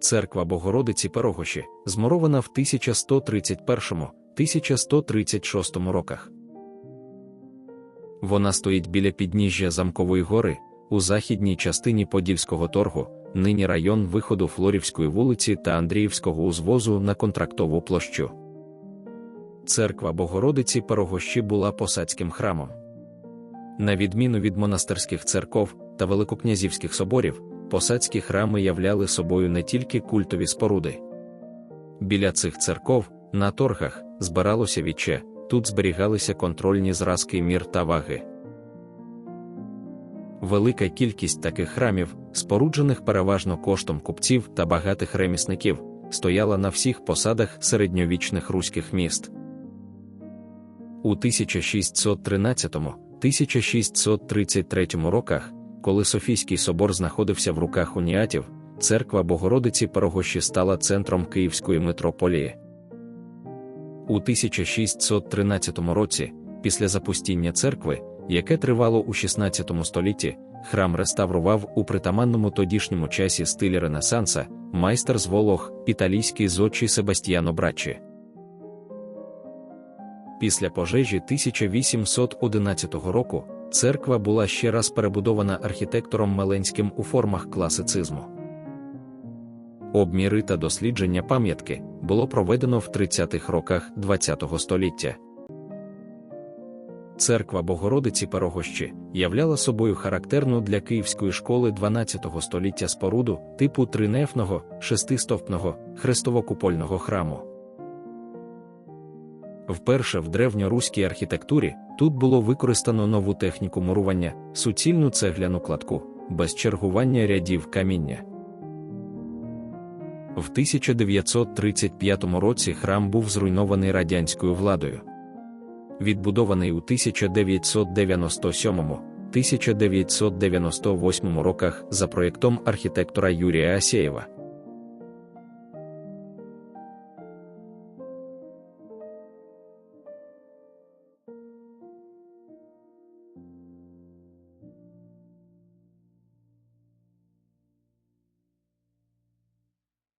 Церква Богородиці Перогощі, змурована в 1131-1136 роках. Вона стоїть біля підніжжя Замкової гори, у західній частині Подільського торгу, нині район виходу Флорівської вулиці та Андріївського узвозу на контрактову площу. Церква Богородиці Перогощі була посадським храмом. На відміну від монастирських церков та великокнязівських соборів, посадські храми являли собою не тільки культові споруди. Біля цих церков, на торгах, збиралося віче, тут зберігалися контрольні зразки мір та ваги. Велика кількість таких храмів, споруджених переважно коштом купців та багатих ремісників, стояла на всіх посадах середньовічних руських міст. У 1613-1633 роках, коли Софійський собор знаходився в руках уніатів, церква Богородиці Перогощі стала центром Київської митрополії. У 1613 році, після запустіння церкви, яке тривало у 16 столітті, храм реставрував у притаманному тодішньому часі стилі Ренесанса, майстер з Волох, італійський зодчий Себастьяно Браччі. Після пожежі 1811 року церква була ще раз перебудована архітектором Меленським у формах класицизму. Обміри та дослідження пам'ятки було проведено в 30-х роках ХХ століття. Церква Богородиці Перогощі являла собою характерну для Київської школи 12 століття споруду типу тринефного, шестистовпного, хрестовокупольного храму. Вперше в древньоруській архітектурі тут було використано нову техніку мурування, суцільну цегляну кладку, без чергування рядів каміння. В 1935 році храм був зруйнований радянською владою. Відбудований у 1997-1998 роках за проєктом архітектора Юрія Асєєва.